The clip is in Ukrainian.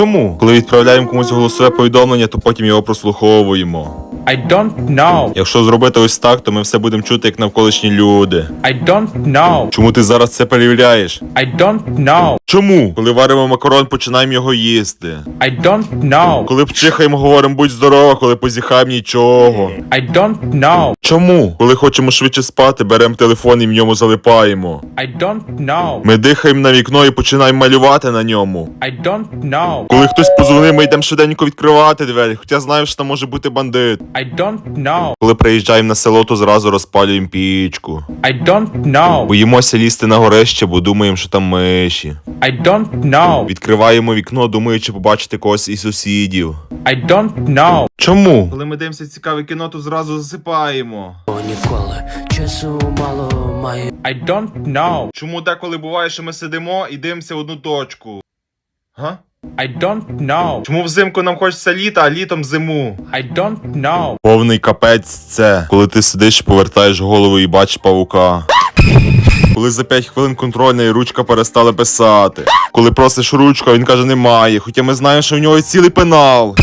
Чому? Коли відправляємо комусь голосове повідомлення, то потім його прослуховуємо. I don't know. Якщо зробити ось так, то ми все будемо чути як навколишні люди. I don't know. Чому ти зараз це перевіряєш? I don't know. Чому? Коли варимо макарон, починаємо його їсти. I don't know. Коли пчихаємо, говоримо будь здорова, коли позіхаємо нічого. I don't know. Чому? Коли хочемо швидше спати, беремо телефон і в ньому залипаємо. I don't know. Ми дихаємо на вікно і починаємо малювати на ньому. I don't know. Коли хтось позвонив, ми йдемо швиденько відкривати двері, хоча знаємо, що там може бути бандит. I don't know. Коли приїжджаємо на село, то зразу розпалюємо пічку. I don't know. Боїмося лізти на горище, бо думаємо, що там миші. I don't know. Відкриваємо вікно, думаючи побачити когось із сусідів. I don't know. Чому? Коли ми дивимося цікаве кіно, то зразу засипаємо. Ніколи часу мало маю. I don't know. Чому деколи буває, що ми сидимо і дивимося в одну точку? Га? I don't know. Чому взимку нам хочеться літа, а літом зиму? I don't know. Повний капець це, коли ти сидиш, повертаєш голову і бачиш павука. Коли за 5 хвилин контрольна і ручка перестала писати. Коли просиш ручку, він каже немає, хоча ми знаємо, що в нього цілий пенал.